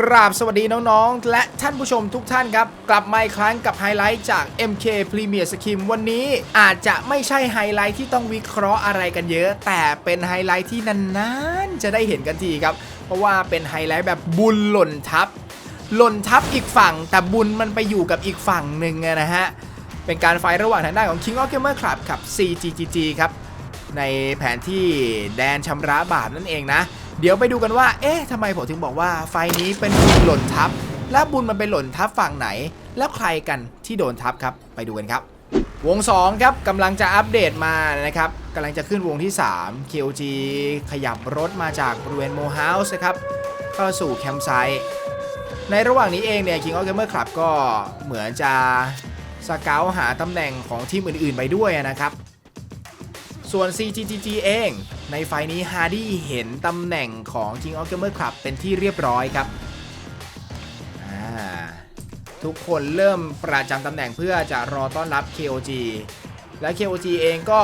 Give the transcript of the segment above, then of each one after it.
กราบสวัสดีน้องๆ และท่านผู้ชมทุกท่านครับ กลับมาอีกครั้งกับไฮไลท์จาก MK Premier Skim วันนี้อาจจะไม่ใช่ไฮไลท์ที่ต้องวิเคราะห์อะไรกันเยอะ แต่เป็นไฮไลท์ที่นานๆ จะได้เห็นกันทีครับ เพราะว่าเป็นไฮไลท์แบบบุญหล่นทับ หล่นทับอีกฝั่ง แต่บุญมันไปอยู่กับอีกฝั่งหนึ่งนะฮะ เป็นการไฟระหว่างทางด้านของ King of Gamer Club กับ CGGG ครับ ในแผนที่แดนชำระบาปนั่นเองนะ เดี๋ยวไปดูกันว่า เอ๊ะทำไมผมถึงบอกว่าไฟนี้เป็นบุญหล่นทับ และบุญมันไปหล่นทับฝั่งไหน แล้วใครกันที่โดนทับครับ ไปดูกันครับ วง 2 ครับกำลังจะอัปเดตมานะครับกำลังจะขึ้นวงที่ 3 KOG ขยับรถมาจากบริเวณโมเฮาส์นะครับเข้าสู่แคมป์ไซต์ในระหว่างนี้เองเนี่ย King of Gamer Club ก็เหมือนจะสเกลหาตำแหน่งของทีมอื่นๆ ไปด้วยนะครับ ส่วน CGGG เอง ในไฟนี้ฮาร์ดี้เห็นตำแหน่งของ King of Gamer Club เป็นที่เรียบร้อยครับ ทุกคนเริ่มประจำตำแหน่งเพื่อจะรอต้อนรับ KOG และ KOG เองก็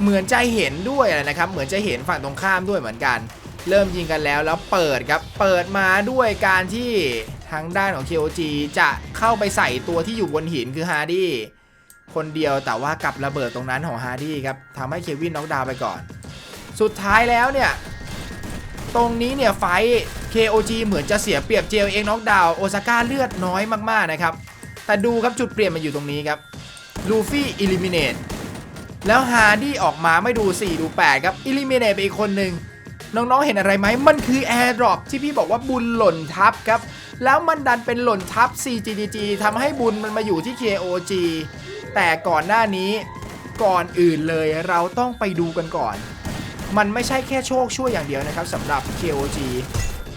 เหมือนจะเห็นด้วยนะครับ เหมือนจะเห็นฝั่งตรงข้ามด้วยเหมือนกัน เริ่มยิงกันแล้วแล้วเปิดครับ เปิดมาด้วยการที่ทางด้านของ KOG จะเข้าไปใส่ตัวที่อยู่บนหินคือฮาร์ดี้ คนเดียวแต่ว่ากับระเบิดตรงนั้นของฮาร์ดี้ครับทำให้เควินน็อกดาวน์ไปก่อน สุดท้ายแล้วเนี่ย ตรงนี้เนี่ยไฟ KOG เหมือนจะเสียเปรียบเจลเองน็อกดาวน์โอซาก้าเลือดน้อยมากๆนะครับ แต่ดูครับจุดเปลี่ยนมันอยู่ตรงนี้ครับลูฟี่อิลิมิเนตแล้วฮาร์ดี้ออกมาไม่ดู 4 ดู 8 ครับอิลิมิเนตไปอีกคนหนึ่งน้องๆ เห็นอะไรไหม มันคือแอร์ดรอปที่พี่บอกว่าบุญหล่นทับครับ แล้วมันดันเป็นหล่นทับ CGGG ทำให้บุญมันมาอยู่ที่ KOG แต่ก่อนหน้านี้ก่อนอื่นเลยเราต้องไปดูกันก่อน มันไม่ใช่แค่โชคช่วยอย่างเดียวนะครับสำหรับ KOG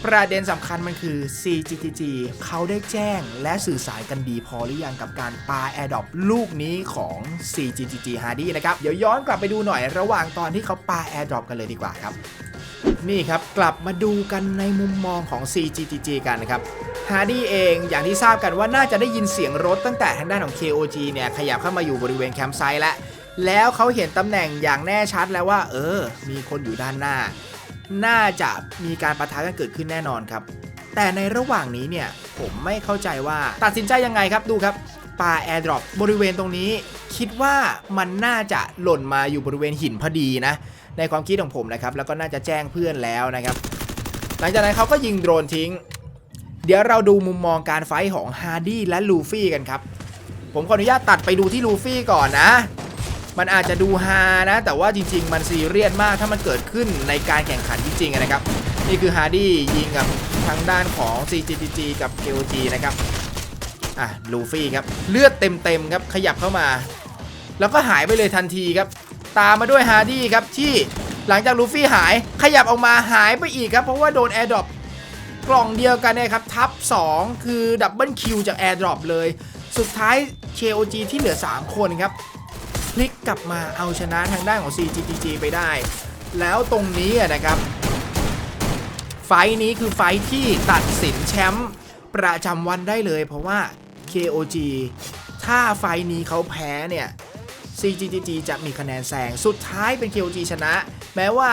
ประเด็นสำคัญมันคือ CGTG เขาได้แจ้งและสื่อสารกันดีพอหรือยังกับการปา Air ด r o p ลูกนี้ของ CGTG Hardy นะครับ เดี๋ยวย้อนกลับไปดูหน่อยระหว่างตอนที่เขาปา Air Drop กันเลยดีกว่าครับ นี่ครับกลับมาดูกันในมุมมองของ CGTG กันนะครับ ฮาร์ดี้เองอย่างที่ทราบกันว่าน่าจะได้ยินเสียงรถตั้งแต่ทางด้านของ KOG เนี่ยขยับเข้ามาอยู่บริเวณแคมป์ไซต์แล้วแล้วเขาเห็นตำแหน่งอย่างแน่ชัดแล้วว่า เออ มีคนอยู่ด้านหน้า น่าจะมีการประทะกันเกิดขึ้นแน่นอนครับ แต่ในระหว่างนี้เนี่ยผมไม่เข้าใจว่าตัดสินใจยังไงครับดูครับปาแอร์ดรอปบริเวณตรงนี้ คิดว่ามันน่าจะหล่นมาอยู่บริเวณหินพอดีนะ ในความคิดของผมนะครับ แล้วก็น่าจะแจ้งเพื่อนแล้วนะครับ หลังจากนั้นเขาก็ยิงโดรนทิ้ง เดี๋ยวเราดูมุมมองการไฟของฮาร์ดี้และลูฟี่กันครับ ผมขออนุญาตตัดไปดูที่ลูฟี่ก่อนนะ มันอาจจะดูฮานะ แต่ว่าจริง ๆ มันซีเรียสมากถ้ามันเกิดขึ้นในการแข่งขันจริงๆนะครับ นี่คือฮาร์ดี้ยิงกับทางด้านของ CGTG กับ KOG นะครับ อะลูฟี่ครับ เลือดเต็มๆครับขยับเข้ามา แล้วก็หายไปเลยทันทีครับ ตามมาด้วยฮาร์ดี้ครับที่หลังจากลูฟี่หายขยับออกมาหายไปอีกครับ เพราะว่าโดนแอร์ดรอป กล่องเดียวกันนะครับทับ 2 คือดับเบิลคิวจากแอร์ดรอปเลย สุดท้าย KOG ที่เหลือ 3 คนครับพลิกกลับมาเอาชนะทางด้านของ CGTG ไปได้ แล้วตรงนี้นะครับ ไฟนี้คือไฟที่ตัดสินแชมป์ประจำวันได้เลย เพราะว่า KOG ถ้าไฟนี้เขาแพ้เนี่ย CGTG จะมีคะแนนแซงสุดท้ายเป็น KOG ชนะ แม้ว่า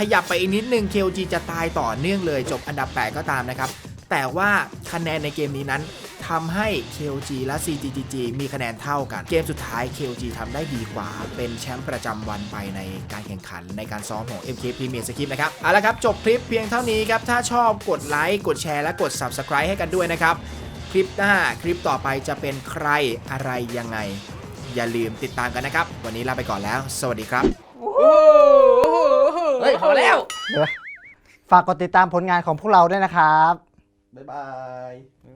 ขยับไปอีกนิดนึง KOG จะตายต่อเนื่องเลยจบอันดับ 8 ก็ตามนะครับ แต่ว่าคะแนนในเกมนี้นั้นทำให้ KOG และ CGGG มีคะแนนเท่ากัน เกมสุดท้าย KOG ทำได้ดีกว่า เป็นแชมป์ประจำวันไปในการแข่งขันในการซ้อมของ MK Premier Skip นะครับ เอาละครับ จบคลิปเพียงเท่านี้ครับ ถ้าชอบกดไลค์ กดแชร์ และกด Subscribe ให้กันด้วยนะครับ คลิปหน้า คลิปต่อไปจะเป็นใครอะไรยังไง อย่าลืมติดตามกันนะครับ วันนี้ลาไปก่อนแล้ว สวัสดีครับ พอแล้ว ฝากกดติดตามผลงานของพวกเราด้วยนะครับ บ๊ายบาย